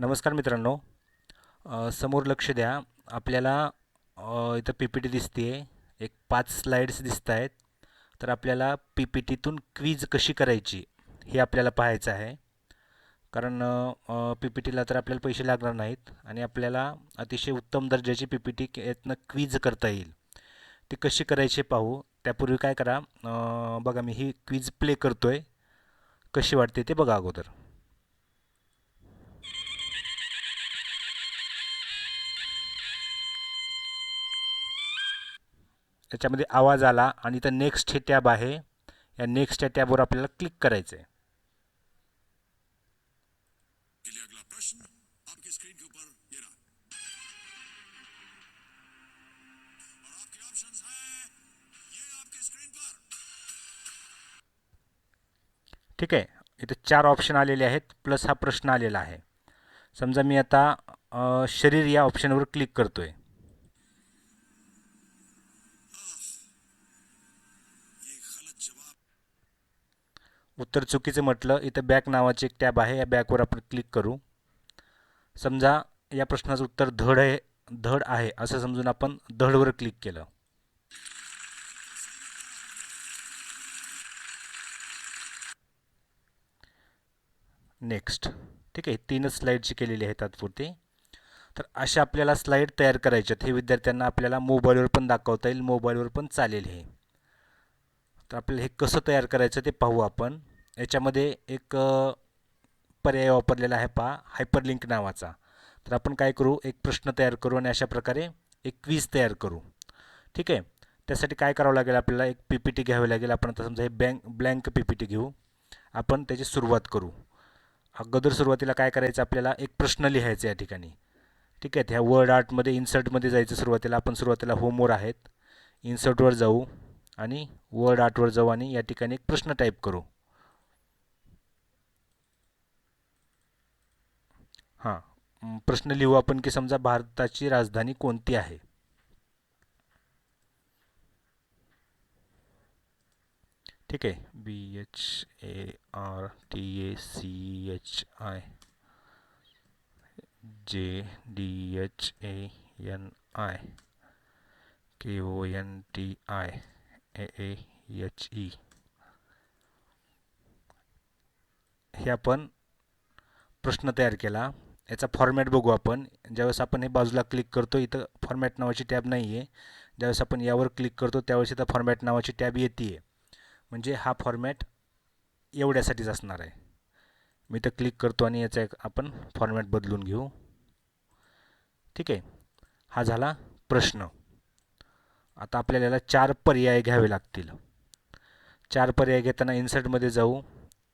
नमस्कार मित्रांनो. समोर लक्ष द्या. आपल्याला इथं पी पी टी दिसते आहे एक पाच स्लाईड्स दिसत आहेत तर आपल्याला पी पी टीतून क्वीज कशी करायची हे आपल्याला पाहायचं आहे. कारण पी पी टीला तर आपल्याला पैसे लागणार नाहीत आणि आपल्याला अतिशय उत्तम दर्जाची पी पी टी यातनं क्वीज करता येईल. ती कशी करायची पाहू. त्यापूर्वी काय करा. बघा मी ही क्वीज प्ले करतो आहे कशी वाटते ते बघा अगोदर. त्याच्यामध्ये आवाज आला आणि इथं नेक्स्ट हे टॅब आहे. या नेक्स्ट या टॅबवर आपल्याला क्लिक करायचं आहे के लिए अगला प्रश्न. आपकी स्क्रीन के ऊपर ये रहा. और आपके ऑप्शंस ये आपकी स्क्रीन पर. ठीक आहे. इथं चार ऑप्शन आलेले आहेत प्लस हा प्रश्न आलेला आहे. समजा मी आता शरीर या ऑप्शनवर क्लिक करतो आहे उत्तर चुकीचं म्हटलं इथं बॅक नावाची एक टॅब आहे या बॅकवर आपण क्लिक करू. समजा या प्रश्नाचं उत्तर धड आहे धड आहे असं समजून आपण धडवर क्लिक केलं. नेक्स्ट ठीक आहे तीनच स्लाईडची केलेली आहे तात्पुरती तर अशा आपल्याला स्लाईड तयार करायच्या आहेत. हे विद्यार्थ्यांना आपल्याला मोबाईलवर पण दाखवता येईल मोबाईलवर पण चालेल हे. तर आपल्याला हे कसं तयार करायचं ते पाहू आपण. याच्यामध्ये एक पर्याय वापरलेला आहे पहा हायपरलिंक नावाचा. तर आपण काय करू एक प्रश्न तयार करू आणि अशा प्रकारे एक क्वीज तयार करू. ठीक आहे? त्यासाठी काय करावं लागेल आपल्याला एक पी पी टी घ्यावी लागेल. आपण आता समजा हे bank blank P P T घेऊ. आपण त्याची सुरुवात करू. अगोदर सुरुवातीला काय करायचं आपल्याला एक प्रश्न लिहायचा या ठिकाणी. ठीक आहे? ह्या वर्ड आर्टमध्ये इन्सर्टमध्ये जायचं सुरुवातीला. आपण सुरुवातीला होमवर आहेत. इन्सर्टवर जाऊ. आणि वर्ड आठवर जाऊ आणि या ठिकाणी एक प्रश्न टाईप करू. हां प्रश्न लिहू आपण की समजा भारताची राजधानी कोणती आहे? ठीक आहे. B H A R T A C H I J D H A N I K O N T I A A H E. हे आपण प्रश्न तयार केला. याचा फॉर्मॅट बघू आपण. ज्यावेळेस आपण हे बाजूला क्लिक करतो इथं फॉर्मॅट नावाची टॅब नाही आहे ज्यावेळेस आपण यावर क्लिक करतो त्यावेळेस इथं फॉर्मॅट नावाची टॅब येते म्हणजे हा फॉर्मॅट एवढ्यासाठीच असणार आहे. मी तर क्लिक करतो आणि याचा एक आपण फॉर्मॅट बदलून घेऊ. ठीक आहे. हा झाला प्रश्न. आता आपल्याला याला चार पर्याय घ्यावे लागतील. चार पर्याय घेताना इन्सर्टमध्ये जाऊ.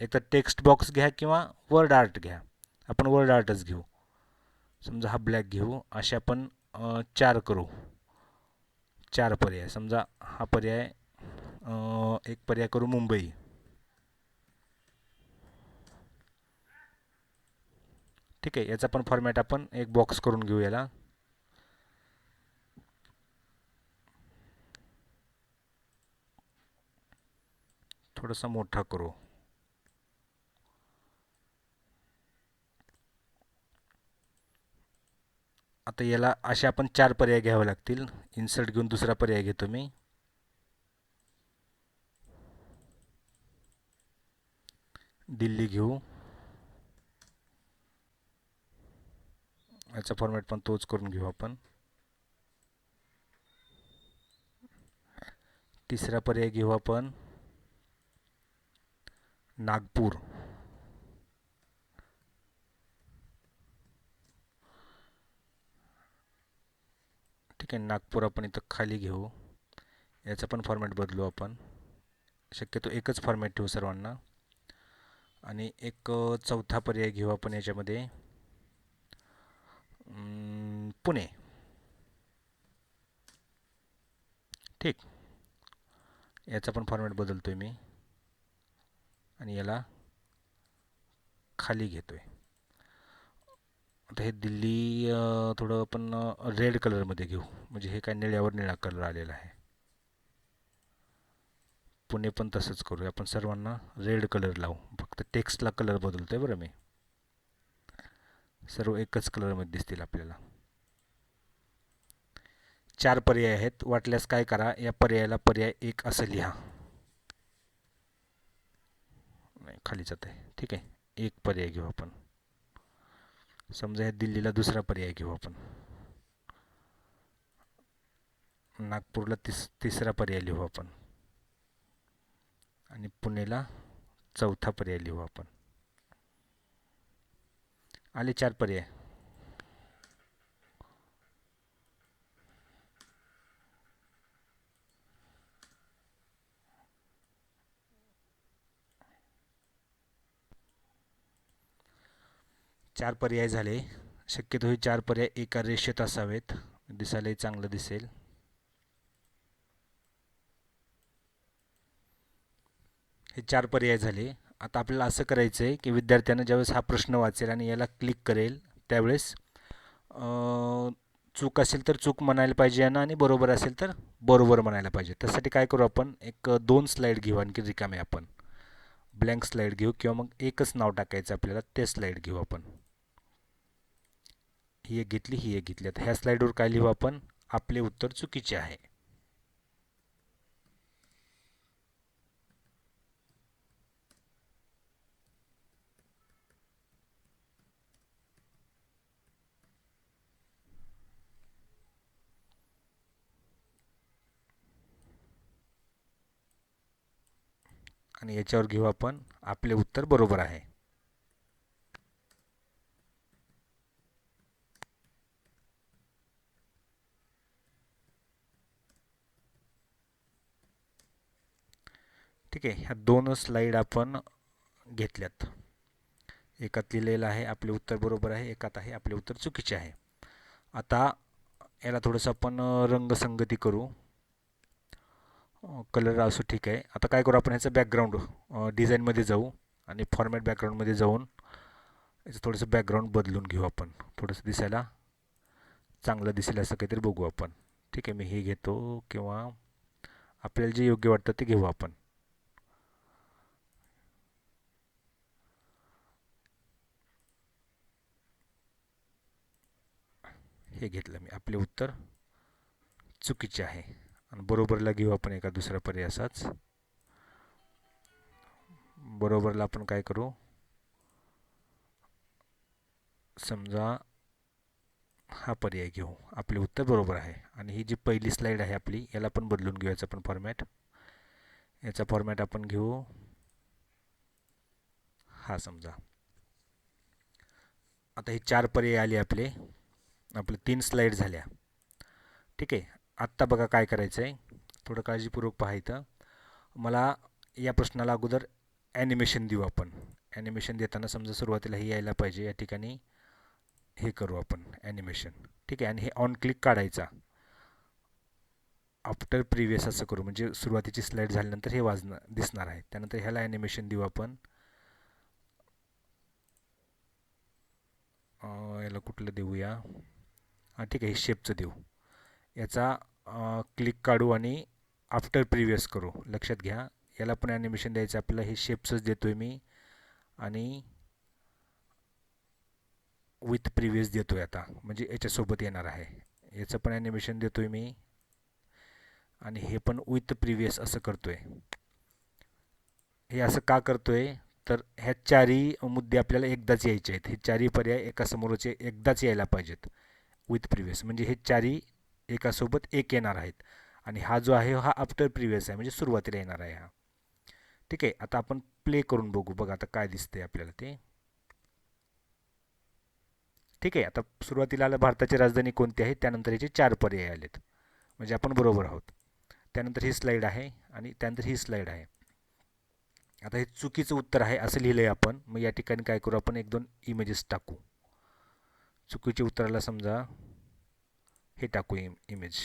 एक तर टेक्स्ट बॉक्स घ्या किंवा वर्ड आर्ट घ्या. आपण वर्ड आर्टच घेऊ. समजा हा ब्लॅक घेऊ. असे आपण चार करू. चार पर्याय. समजा हा पर्याय एक पर्याय करू मुंबई. ठीक आहे. याचा पण फॉर्मॅट आपण एक बॉक्स करून घेऊ याला. थोडासा मोठा करू. आता याला असे आपण चार पर्याय घ्यावे लागतील. इन्सर्ट घेऊन दुसरा पर्याय घेतो मी. दिल्ली घेऊ. याचा फॉर्मॅट पण तोच करून घेऊ आपण. तिसरा पर्याय घेऊ आपण. नागपूर. ठीक आहे नागपूर आपण इथं खाली घेऊ. याचा पण फॉर्मॅट बदलू आपण. शक्यतो एकच फॉर्मॅट ठेवू सर्वांना. आणि एक चौथा पर्याय घेऊ आपण याच्यामध्ये. पुणे. ठीक. याचा पण फॉर्मॅट बदलतो आहे मी. आणि याला खाली घेतो आहे आता हे दिल्ली थोडं आपण रेड कलरमध्ये घेऊ. म्हणजे हे काय निळ्यावर निळा कलर आलेला आहे. पुणे पण तसंच करूया. आपण सर्वांना रेड कलर लावू. फक्त टेक्स्टला कलर बदलतो आहे बरं मी. सर्व एकच कलरमध्ये दिसतील आपल्याला. चार पर्याय आहेत. वाटल्यास काय करा? या पर्यायाला पर्याय एक असं लिहा नाही खाली जात आहे. ठीक आहे. एक पर्याय घेऊ आपण. समजा या दिल्लीला दुसरा पर्याय घेऊ आपण. नागपूरला तिस तिसरा पर्याय लिहू आपण. आणि पुणेला चौथा पर्याय लिहू आपण. आले चार पर्याय. चार पर्याय झाले. शक्यतो हे चार पर्याय एका रेषेत असावेत. दिसायलाही चांगलं दिसेल. हे चार पर्याय झाले. आता आपल्याला असं करायचं आहे की विद्यार्थ्यानं ज्यावेळेस हा प्रश्न वाचेल आणि याला क्लिक करेल त्यावेळेस चूक असेल तर चूक म्हणायला पाहिजे यानं आणि बरोबर असेल तर बरोबर म्हणायला पाहिजे. त्यासाठी काय करू आपण? एक दोन स्लाईड घेऊ आणखी रिकामे आपण. ब्लँक स्लाईड घेऊ किंवा मग एकच नाव टाकायचं आपल्याला ते स्लाईड घेऊ आपण. ही एक घेतली ही एक घेतली. आता ह्या स्लाईडवर काय लिहू आपण? आपले उत्तर चुकीचे आहे. आणि याच्यावर घेऊ आपण. आपले उत्तर बरोबर आहे. ठीक आहे ह्या दोन स्लाईड आपण घेतल्यात. एकात लिहिलेलं आहे आपले उत्तर बरोबर आहे एकात आहे आपले उत्तर चुकीचे आहे. आता याला थोडंसं आपण रंगसंगती करू. कलर असो ठीक आहे. आता काय करू आपण ह्याचं बॅकग्राऊंड डिझाईनमध्ये जाऊ आणि फॉर्मॅट बॅकग्राऊंडमध्ये जाऊन याचं थोडंसं बॅकग्राऊंड बदलून घेऊ आपण. थोडंसं दिसायला चांगलं दिसेल असं काहीतरी बघू आपण. ठीक आहे मी हे घेतो किंवा आपल्याला जे योग्य वाटतं ते घेऊ आपण. हे घेतलं मी. आपले उत्तर चुकीचे आहे. आणि बरोबरला घेऊ आपण एका दुसरा पर्याय असाच बरोबरला आपण काय करू? समजा हा पर्याय घेऊ. आपले उत्तर बरोबर आहे. आणि ही जी पहिली स्लाईड आहे आपली याला पण बदलून घेऊ याचा पण फॉर्मॅट याचा फॉर्मॅट आपण घेऊ. हा समजा. आता हे चार पर्याय आले आपले. आपलं तीन स्लाईड झाल्या. ठीक आहे आत्ता बघा काय करायचं आहे थोडं काळजीपूर्वक पाहायचं मला या प्रश्नाला अगोदर ॲनिमेशन देऊ आपण. ॲनिमेशन देताना समजा सुरुवातीला हे यायला पाहिजे. या ठिकाणी हे करू आपण ॲनिमेशन ठीक आहे आणि हे ऑन क्लिक काढायचा. आफ्टर प्रिव्हियस असं करू. म्हणजे सुरुवातीची स्लाईड झाल्यानंतर हे वाजणार दिसणार आहे. त्यानंतर ह्याला ॲनिमेशन देऊ आपण. याला कुठलं देऊया? ठीक आहे हे शेपचं देऊ. याचा क्लिक काढू आणि आफ्टर प्रिव्हियस करू. लक्षात घ्या याला पण ॲनिमेशन द्यायचं आपल्याला हे शेप्सच देतो आहे मी. आणि विथ प्रिव्हियस देतो आहे आता म्हणजे याच्यासोबत येणार आहे. याचं पण ॲनिमेशन देतो आहे मी. आणि हे पण विथ प्रिव्हियस असं करतो आहे हे असं का करतो आहे तर ह्या चारही मुद्दे आपल्याला एकदाच यायचे आहेत. हे चारही पर्याय एका समोरचे एकदाच यायला पाहिजेत. विथ प्रिव्हियस म्हणजे हे चारही एकासोबत एक येणार आहेत. आणि हा जो आहे हा आफ्टर प्रिव्हियस आहे. म्हणजे सुरुवातीला येणार आहे हा. ठीक आहे आता आपण प्ले करून बघू. बघा आता काय दिसते आपल्याला ते. ठीक आहे आता सुरुवातीला आलं भारताची राजधानी कोणती आहे? त्यानंतर याचे चार पर्याय आलेत. म्हणजे आपण बरोबर आहोत. त्यानंतर ही स्लाईड आहे आणि त्यानंतर ही स्लाईड आहे. आता हे चुकीचं उत्तर आहे असं लिहिलं आहे आपण. मग या ठिकाणी काय करू आपण? एक दोन इमेजेस टाकू. चुकीच्या उत्तराला समजा हे टाकू इम इमेज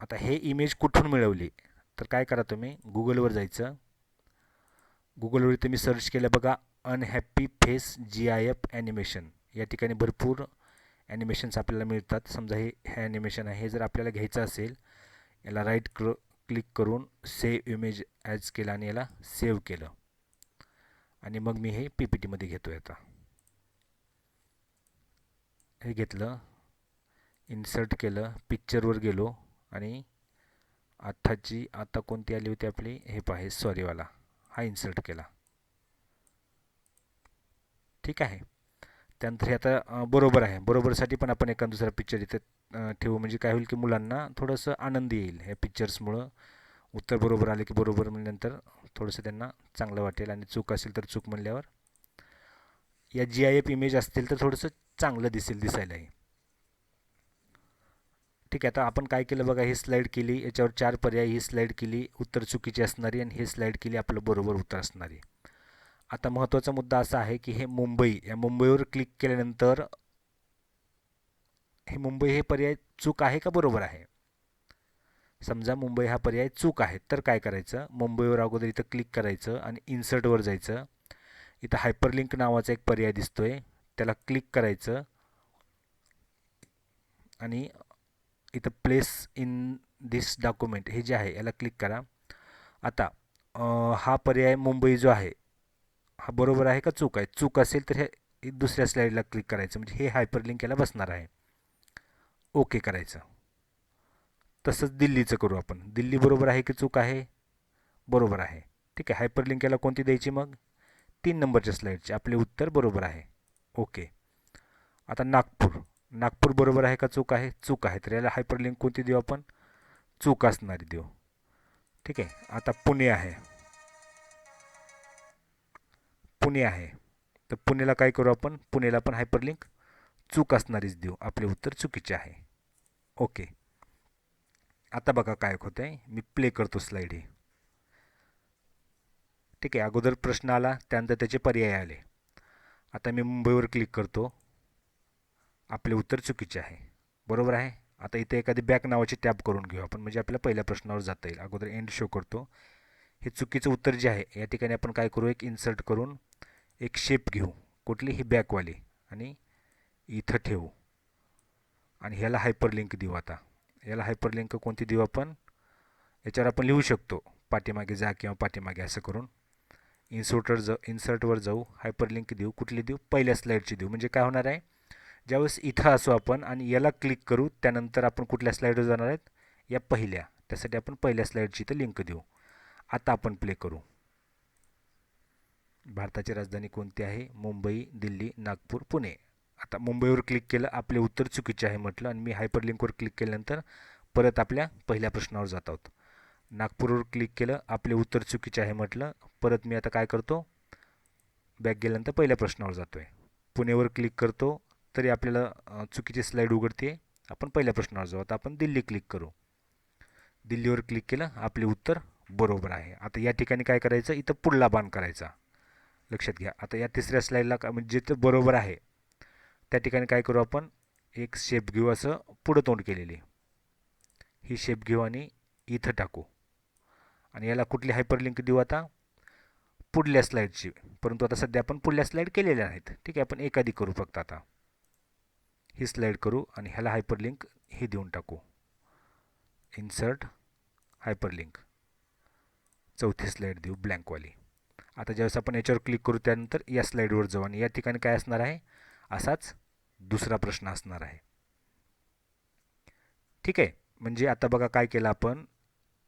आता हे इमेज कुठून मिळवली? तर काय करा तुम्ही? गुगलवर जायचं. गुगलवर तुम्ही सर्च केलं बघा unhappy face G I F animation या ठिकाणी भरपूर ॲनिमेशन्स आपल्याला मिळतात. समजा हे हे ॲनिमेशन आहे. हे जर आपल्याला घ्यायचं असेल याला राईट क्र क्लिक करून सेव्ह इमेज ॲज केलं आणि याला सेव्ह केलं. आणि मग मी हे पी पी टीमध्ये घेतो आहे आता. हे घेतलं. इन्सर्ट केलं. पिक्चरवर गेलो. आणि आत्ताची आत्ता कोणती आली होती आपली? हे पहा सॉरीवाला हा इन्सर्ट केला. ठीक आहे. त्यानंतर हे आता बरोबर आहे. बरोबरसाठी पण आपण एखादा दुसरा पिक्चर इथे ठेवू. म्हणजे काय होईल की मुलांना थोडंसं आनंद येईल ह्या पिक्चर्समुळं उत्तर बरोबर आले की बरोबर म्हणल्यानंतर थोडंसं त्यांना चांगलं वाटेल. आणि चूक असेल तर चूक म्हणल्यावर या जी आय एफ इमेज असतील तर थोडंसं चांगलं दिसेल दिसायलाही. ठीक आहे आता आपण काय केलं बघा ही स्लाईड केली याच्यावर चार पर्याय ही स्लाईड केली उत्तर चुकीची असणारी आणि हे स्लाईड केली आपलं बरोबर उत्तर असणारी. आता महत्त्वाचा मुद्दा असा आहे की हे मुंबई या मुंबईवर क्लिक केल्यानंतर हे मुंबई हे पर्याय चूक आहे का बरोबर आहे? समजा मुंबई हा पर्याय चूक आहे तर काय करायचं? मुंबईवर अगोदर इथं क्लिक करायचं आणि इन्सर्टवर जायचं. इथं हायपरलिंक नावाचा एक पर्याय दिसतोय. त्याला क्लिक करायचं. आणि इथं प्लेस इन दिस डॉक्युमेंट हे जे आहे याला क्लिक करा. आता हा पर्याय मुंबई जो आहे हा बरोबर आहे का चूक आहे? चूक असेल तर हे दुसऱ्या स्लाईडला क्लिक करायचं. म्हणजे हे हायपरलिंक याला बसणार आहे. ओके करायचं. तसंच दिल्लीचं करू आपण. दिल्ली बरोबर आहे की चूक आहे? बरोबर आहे. ठीक आहे. हायपरलिंक याला कोणती द्यायची मग? तीन नंबरच्या स्लाईडचे आपले उत्तर बरोबर आहे. ओके. आता नागपूर. नागपूर बरोबर आहे का चूक आहे? चूक आहे. तर याला हायपरलिंक कोणती देऊ आपण? चूक असणारी देऊ. ठीक आहे. आता पुणे आहे. पुणे आहे. तर पुणेला काय करू आपण? पुणेला पण हायपरलिंक चूक असणारीच देऊ. आपले उत्तर चुकीचे आहे. ओके. आता बघा काय होतं आहे मी प्ले करतो स्लाईड ही. ठीक आहे अगोदर प्रश्न आला त्यानंतर त्याचे पर्याय आले. आता मी मुंबईवर क्लिक करतो. आपले उत्तर चुकीचे आहे. बरोबर आहे? आता इथे एखादी बॅक नावाची टॅप करून घेऊ आपण. म्हणजे आपल्याला पहिल्या प्रश्नावर जाता येईल. अगोदर एंड शो करतो. हे चुकीचं उत्तर जे आहे या ठिकाणी आपण काय करू? एक इन्सर्ट करून एक शेप घेऊ. कुठली? ही बॅकवाली आणि इथं ठेवू. आणि ह्याला हायपरलिंक देऊ आता. याला हायपरलिंक कोणती देऊ आपण? याच्यावर आपण लिहू शकतो. पाठीमागे जा किंवा पाठीमागे असं करून. इन्सर्टर जाऊ इन्सर्टवर जाऊ हायपरलिंक देऊ कुठली देऊ पहिल्या स्लाईडची देऊ. म्हणजे काय होणार आहे? ज्यावेळेस इथं असू आपण आणि याला क्लिक करू त्यानंतर आपण कुठल्या स्लाईडवर जाणार आहेत? या पहिल्या. त्यासाठी आपण पहिल्या स्लाईडची इथं लिंक देऊ. आता आपण प्ले करू. भारताची राजधानी कोणती आहे? मुंबई दिल्ली नागपूर पुणे. आता मुंबईवर क्लिक केलं आपले उत्तर चुकीचे आहे म्हटलं आणि मी हायपरलिंकवर क्लिक केल्यानंतर परत आपल्या पहिल्या प्रश्नावर जात आहोत. नागपूरवर क्लिक केलं आपले उत्तर चुकीचे आहे म्हटलं परत मी आता काय करतो? बॅक गेल्यानंतर पहिल्या प्रश्नावर जातो आहे पुणेवर क्लिक करतो तरी आपल्याला चुकीची स्लाईड उघडते. आपण पहिल्या प्रश्नावर जाऊ. आता आपण दिल्ली क्लिक करू. दिल्लीवर क्लिक केलं आपले उत्तर बरोबर आहे. आता या ठिकाणी काय करायचं? इथं पुढला बाण करायचा. लक्षात घ्या. आता या तिसऱ्या स्लाईडला का म्हणजे जिथं बरोबर आहे त्या ठिकाणी काय करू आपण? एक शेप घेऊ असं पुढं तोंड केलेली. ही शेप घेऊ आणि इथं टाकू. आणि याला कुठली हायपरलिंक देऊ आता? पुढल्या स्लाईडची परंतु आता सध्या आपण पुढल्या स्लाईड केलेल्या नाहीत. ठीक आहे आपण एखादी करू फक्त आता. ही स्लाईड करू आणि ह्याला हायपरलिंक हे देऊन टाकू. Insert hyperlink. चौथी स्लाईड देऊ ब्लँकवाली. आता ज्यावेळेस आपण याच्यावर क्लिक करू त्यानंतर या स्लाईडवर जाऊ आणि या ठिकाणी काय असणार आहे? असाच दुसरा प्रश्न असणार आहे. ठीक आहे म्हणजे आता बघा काय केलं आपण.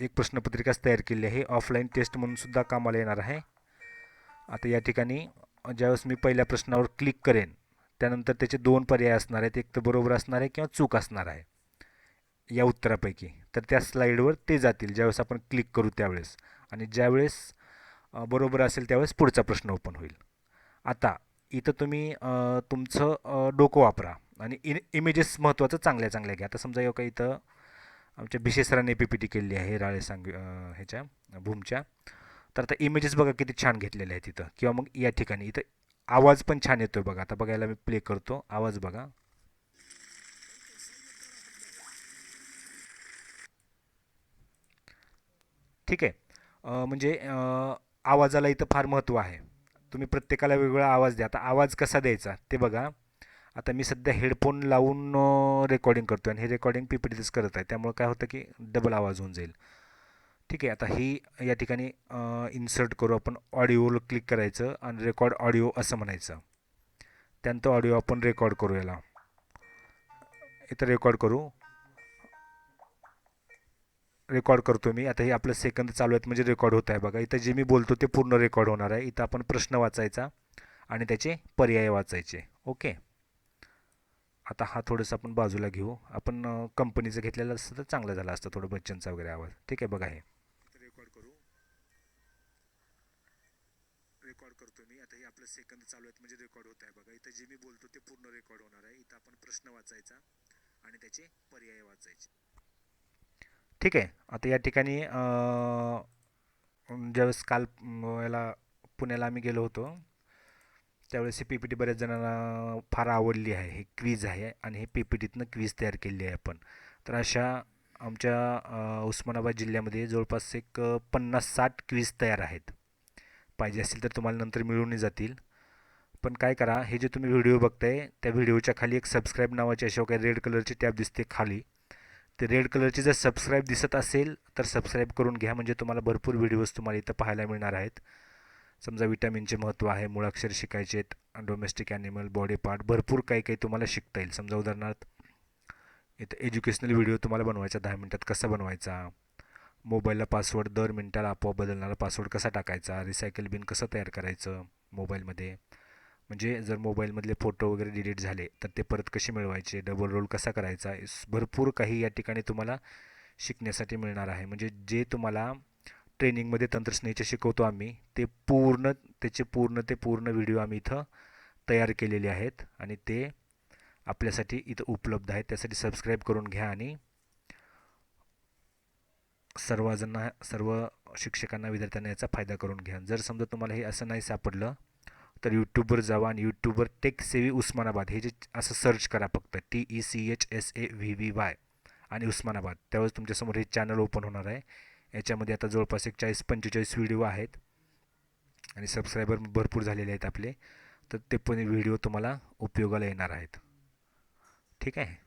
एक प्रश्नपत्रिकाच तयार केली आहे. ऑफलाईन टेस्ट म्हणून सुद्धा कामाला येणार आहे. आता या ठिकाणी ज्यावेळेस मी पहिल्या प्रश्नावर क्लिक करेन त्यानंतर त्याचे दोन पर्याय असणार आहेत. एक तर बरोबर असणार आहे किंवा चूक असणार आहे या उत्तरापैकी. तर त्या स्लाईडवर ते जातील ज्यावेळेस आपण क्लिक करू त्यावेळेस. आणि ज्यावेळेस बरोबर असेल त्यावेळेस पुढचा प्रश्न ओपन होईल. आता इथं तुम्ही तुमचं डोकं वापरा आणि इन इमेजेस महत्त्वाचं चांगल्या चांगल्या घ्या. आता समजा का इथं आमच्या बिशेसराने पी पी टी केलेली आहे राळे सांग ह्याच्या भूमच्या. तर आता इमेजेस बघा किती छान घेतलेले आहेत तिथं किंवा मग या ठिकाणी इथं आवाज पण छान येतोय बघा. आता बघायला मी प्ले करतो. आवाज बघा. ठीक आहे. म्हणजे आवाजाला इथं फार महत्त्व आहे. तुम्ही प्रत्येकाला वेगवेगळा आवाज द्या. आता आवाज कसा द्यायचा? ते बघा. आता मी सध्या हेडफोन लावून रेकॉर्डिंग करतो आणि हे रेकॉर्डिंग पी पी करत आहे. त्यामुळे काय होतं की डबल आवाज होऊन जाईल. ठीक आहे आता ही या ठिकाणी इन्सर्ट करू आपण ऑडिओला क्लिक करायचं आणि रेकॉर्ड ऑडिओ असं म्हणायचं. त्यानंतर ऑडिओ आपण रेकॉर्ड करू याला. इथं रेकॉर्ड करू. रेकॉर्ड करतो मी. आता हे आपलं सेकंद चालू आहेत म्हणजे रेकॉर्ड होत आहे बघा. इथं जे मी बोलतो ते पूर्ण रेकॉर्ड होणार आहे. इथं आपण प्रश्न वाचायचा आणि त्याचे पर्याय वाचायचे. ओके? आता हा थोडंसं आपण बाजूला घेऊ. आपण कंपनीचं घेतलेलं असतं तर चांगलं झालं असतं थोडं बच्चनचा वगैरे आवाज. ठीक आहे बघा हे. रेकॉर्ड करतो मी. आता हे आपलं सेकंद चालू आहेत म्हणजे रेकॉर्ड होत आहे बघा. इथं जे मी बोलतो ते पूर्ण रेकॉर्ड होणार आहे. इथं आपण प्रश्न वाचायचा आणि त्याचे पर्याय वाचायचे. ठीक आहे. आता या ठिकाणी ज्यावेळेस काल याला पुण्याला आम्ही गेलो होतो त्यावेळेस ही पी पी टी बऱ्याच जणांना फार आवडली आहे. हे क्वीज आहे आणि हे पी पी टीतनं क्वीज तयार केली आहे आपण. तर अशा आमच्या उस्मानाबाद जिल्ह्यामध्ये जवळपास एक पन्नास साठ क्वीज तयार आहेत. पाहिजे असतील तर तुम्हाला नंतर मिळूनही जातील. पण काय करा हे जे तुम्ही व्हिडिओ बघताय त्या व्हिडिओच्या खाली एक सबस्क्राईब नावाची अशा काही रेड कलरची टॅब दिसते खाली. ते रेड कलरची जर सबस्क्राईब दिसत असेल तर सबस्क्राईब करून घ्या. म्हणजे तुम्हाला भरपूर व्हिडिओज तुम्हाला इथं पाहायला मिळणार आहेत. समजा विटॅमिनचे महत्त्व आहे मुळाक्षर शिकायचे आहेत डोमेस्टिक ॲनिमल बॉडी पार्ट भरपूर काही काही तुम्हाला शिकता येईल. समजा उदाहरणार्थ इथं एज्युकेशनल व्हिडिओ तुम्हाला बनवायचा दहा मिनटात कसा बनवायचा? मोबाईलला पासवर्ड दर मिनटाला आपोआप बदलणारा पासवर्ड कसा टाकायचा? रिसायकल बिन कसं तयार करायचं मोबाईलमध्ये म्हणजे जर मोबाईलमधले फोटो वगैरे डिलीट झाले तर ते परत कसे मिळवायचे? डबल रोल कसा करायचा? भरपूर काही या ठिकाणी तुम्हाला शिकण्यासाठी मिळणार आहे. म्हणजे जे तुम्हाला ट्रेनिंगमध्ये तंत्रस्नेचे शिकवतो आम्ही ते पूर्ण त्याचे पूर्ण ते पूर्ण व्हिडिओ आम्ही इथं तयार केलेले आहेत. आणि ते आपल्यासाठी इथं उपलब्ध आहेत. त्यासाठी सबस्क्राईब करून घ्या आणि सर्वजण सर्व शिक्षकांना विद्यार्थ्यांना याचा फायदा करून घ्या. जर समजा तुम्हाला हे असं नाही सापडलं तर यूट्यूबवर जावा आणि यूट्यूबवर टेक सेवी उस्मानाबाद. हे जे असं सर्च करा फक्त. T E C H S A V V Y आणि उस्मानाबाद. त्यावेळेस तुमच्यासमोर हे चॅनल ओपन होणार आहे. याच्यामध्ये आता जवळपास एक चाळीस पंचेचाळीस व्हिडिओ आहेत. आणि सबस्क्रायबर भरपूर झालेले आहेत आपले. तर ते पण व्हिडिओ तुम्हाला उपयोगाला येणार आहेत. ठीक आहे?